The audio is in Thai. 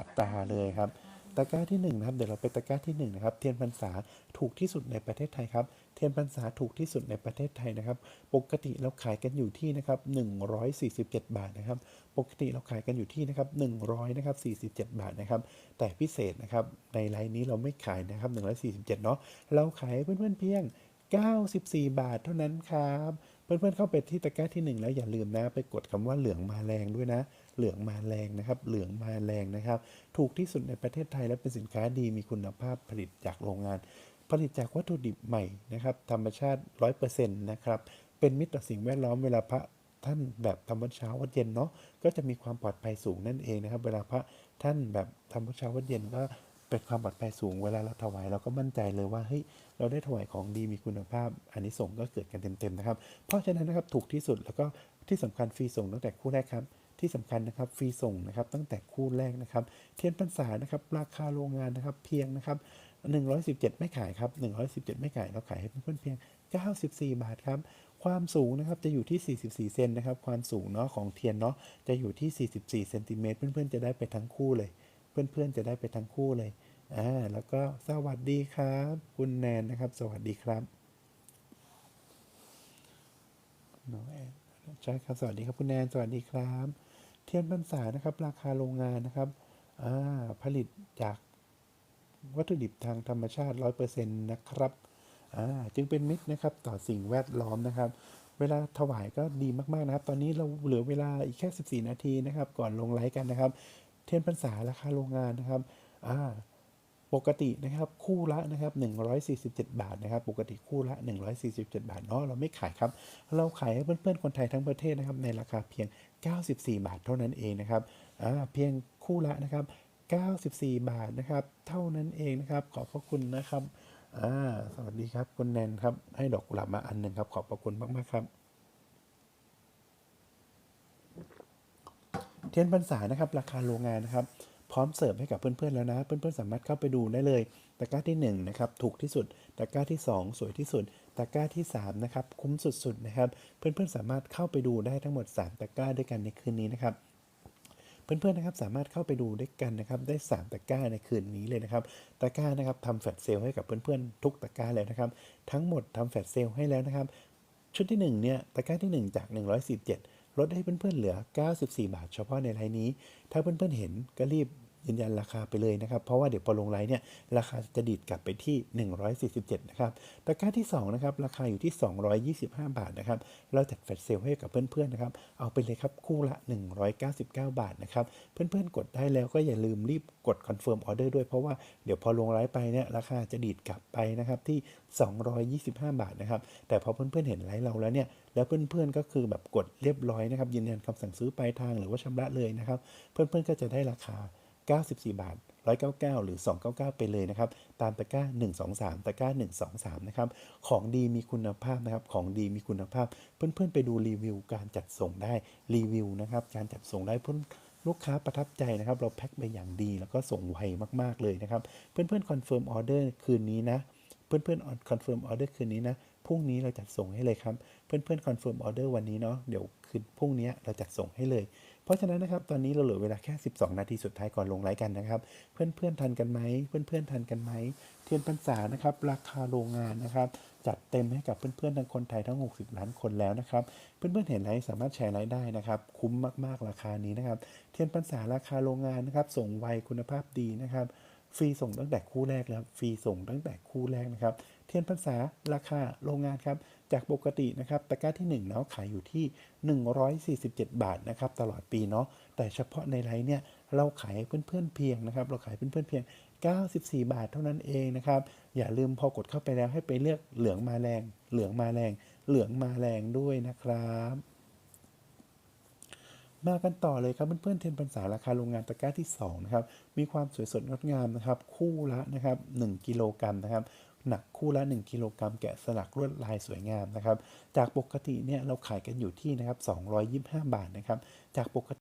อัตราเลยครับตะกร้าที่หนึ่งนะครับเดี๋ยวเราไปตะกร้าที่หนึ่งนะครับเทียนพรรษาถูกที่สุดในประเทศไทยครับเทียนพรรษาถูกที่สุดในประเทศไทยนะครับ ปกติเราขายกันอยู่ที่นะครับ147 บาทนะครับ ปกติเราขายกันอยู่ที่นะครับ100นะครับ47 บาทนะครับ แต่พิเศษนะครับในไลน์นี้เราไม่ขายนะครับ147เนาะเราขายเพื่อนๆเพียง 94 บาทเท่านั้นครับ เพื่อนๆเข้าไปที่ตะกร้าที่หนึ่งแล้วอย่าลืมนะ ไปกดคำว่าเหลืองมาแรงด้วยนะ เหลืองมาแรงนะครับ เหลืองมาแรงนะครับ ถูกที่สุดในประเทศไทยและเป็นสินค้าดีมีคุณภาพผลิตจากโรงงาน ผลิตจากวัตถุดิบใหม่นะครับ ธรรมชาติ 100%นะครับ เป็นมิตรต่อสิ่งแวดล้อมเวลาพระท่านแบบทำวัดเช้าวัดเย็นเนาะก็จะมีความปลอดภัยสูงนั่นเองนะครับ เวลาพระท่านแบบทำวัดเช้าวัดเย็นก็ เป็นความปลอดภัยสูงเวลาเราถวายเราก็มั่นใจเลยว่าเฮ้ยเราได้ถวายของดีมีคุณภาพอันนี้ส่งก็เกิดกันเต็มๆนะครับ เพราะฉะนั้นนะครับถูกที่สุดแล้วก็ที่สำคัญฟรีส่งตั้งแต่คู่แรกครับที่สำคัญนะครับฟรีส่งนะครับตั้งแต่คู่แรกนะครับ เทียนพรรษานะครับราคาโรงงานนะครับเพียงนะครับ117 ไม่ขายครับ117 ไม่ขายเราขายให้เพื่อนเพียง 94 บาทครับความสูงนะครับจะอยู่ที่ 44 เซนนะครับความสูงเนาะของเทียนเนาะจะอยู่ที่ 44 เซนติเมตรเพื่อนๆจะได้ไปทั้งคู่เลย เพื่อนๆจะได้ไปทั้งคู่เลยอ่าแล้วก็สวัสดีครับ คุณแนนนะครับ สวัสดีครับน้องแอนใช่ครับสวัสดีครับคุณแนนสวัสดีครับ เทียนพรรษานะครับ ราคาโรงงานนะครับอ่าผลิตจากวัตถุดิบทางธรรมชาติ 100%นะครับอ่าจึงเป็นมิตรนะครับต่อสิ่งแวดล้อมนะครับ เวลาถวายก็ดีมากๆนะครับ ตอนนี้เราเหลือเวลาอีกแค่ 14 นาทีนะครับ ก่อนลงไลฟ์กันนะครับ เทียนพรรษาราคาโรงงานนะครับอ่าปกตินะครับคู่ละนะครับ147 บาทนะครับ ปกติคู่ละ 147 บาทเนาะเราไม่ขายครับ เราขายให้เพื่อนๆคนไทยทั้งประเทศนะครับในราคาเพียง 94 บาทเท่านั้นเองนะครับอ่าเพียงคู่ละนะครับ 94 บาทนะครับ เท่านั้นเองนะครับ ขอบพระคุณนะครับอ่าสวัสดีครับคุณแนนครับให้ดอกกุหลาบมาอันหนึ่งครับ ขอบพระคุณมากๆครับ เทียนพรรษานะครับ ราคาโรงงานนะครับ พร้อมเสิร์ฟให้กับเพื่อนๆแล้วนะ เพื่อนๆสามารถเข้าไปดูได้เลยตะกร้าที่1นะครับถูกที่สุดตะกร้าที่ 2 สวยที่สุดตะกร้าที่3นะครับคุ้มสุดๆนะครับ เพื่อนๆสามารถเข้าไปดูได้ทั้งหมด 3ตะกร้าด้วยกันในคืนนี้นะครับเพื่อนๆนะครับสามารถเข้าไปดูด้วยกันนะครับได้ 3ตะกร้าในคืนนี้เลยนะครับตะกร้านะครับทำแฟลชเซลให้กับเพื่อนๆทุกตะกร้าแล้วนะครับ ทั้งหมดทำแฟลชเซลให้แล้วนะครับ ชุดที่1เนี่ยตะกร้าที่ 1 จาก 147 ลดให้เพื่อนๆเหลือ 94 บาท เฉพาะในไลน์นี้ ถ้าเพื่อนๆเห็นก็รีบ ยืนยันราคาไปเลยนะครับ เพราะว่าเดี๋ยวพอลงไลน์เนี่ยราคาจะดีดกลับไปที่ 147 นะครับตะกร้าที่2นะครับราคาอยู่ที่ 225 บาทนะครับเราจัดแฟลชเซลให้กับเพื่อนๆนะครับเอาไปเลยครับคู่ละ 199 บาทนะครับเพื่อนๆกดได้แล้วก็อย่าลืมรีบกดคอนเฟิร์มออเดอร์ด้วยเพราะว่าเดี๋ยวพอลงไลน์ไปเนี่ยราคาจะดีดกลับไปนะครับที่ 225 บาทนะครับแต่พอเพื่อนๆเห็นไลน์เราแล้วเนี่ยแล้วเพื่อนๆก็คือแบบกดเรียบร้อยนะครับยืนยันคำสั่งซื้อปลายทางหรือว่าชำระเลยนะครับ เพื่อนๆก็จะได้ราคา 94 บาท 199 หรือ 299 ไปเลยนะครับ ตามตะกร้า 123 ตะกร้า 123 นะครับ ของดีมีคุณภาพนะครับ ของดีมีคุณภาพ เพื่อนๆ ไปดูรีวิวการจัดส่งได้ รีวิวนะครับ การจัดส่งได้เพื่อนลูกค้าประทับใจนะครับ เราแพ็คไปอย่างดีแล้วก็ส่งไวมากๆเลยนะครับ เพื่อนๆคอนเฟิร์มออเดอร์คืนนี้นะ เพื่อนๆคอนเฟิร์มออเดอร์คืนนี้นะ พรุ่งนี้เราจัดส่งให้เลยครับ เพื่อนๆคอนเฟิร์มออเดอร์วันนี้เนาะเดี๋ยวคืนพรุ่งนี้เราจัดส่งให้เลย เพราะฉะนั้นนะครับตอนนี้เราเหลือเวลาแค่ 12 นาทีสุดท้ายก่อนลงไลฟ์กันนะครับ เพื่อนๆทันกันไหมเพื่อนๆทันกันไหมเทียนพรรษานะครับราคาโรงงานนะครับจัดเต็มให้กับเพื่อนๆทั้งคนไทยทั้ง 60 ล้านคนแล้วนะครับ เพื่อนๆเห็นไลฟ์สามารถแชร์ไลฟ์ได้นะครับ คุ้มมากๆราคานี้นะครับ เทียนพรรษาราคาโรงงานนะครับ ส่งไวคุณภาพดีนะครับ ฟรีส่งตั้งแต่คู่แรกแล้วฟรีส่งตั้งแต่คู่แรกนะครับ เทียนพรรษาราคาโรงงานครับ จากปกตินะครับตะกร้าที่1เนาะขายอยู่ที่ 147 บาทนะครับตลอดปีเนาะแต่เฉพาะในไลน์เนี่ยเราขายให้เพื่อนๆเพียงนะครับ เราขายเพื่อนๆเพียง 94 บาทเท่านั้นเองนะครับอย่าลืมพอกดเข้าไปแล้วให้ไปเลือกเหลืองมาแรง เหลืองมาแรง เหลืองมาแรงด้วยนะครับมากันต่อเลยครับเพื่อนๆเทียนพรรษาราคาโรงงานตะกร้าที่2นะครับมีความสวยสดงดงามนะครับ คู่ละนะครับ1กิโลกรัมนะครับ หนักคู่ละ 1 กิโลกรัมแกะสลักลวดลายสวยงามนะครับ จากปกติเนี่ยเราขายกันอยู่ที่นะครับ225 บาทนะครับ จากปกติ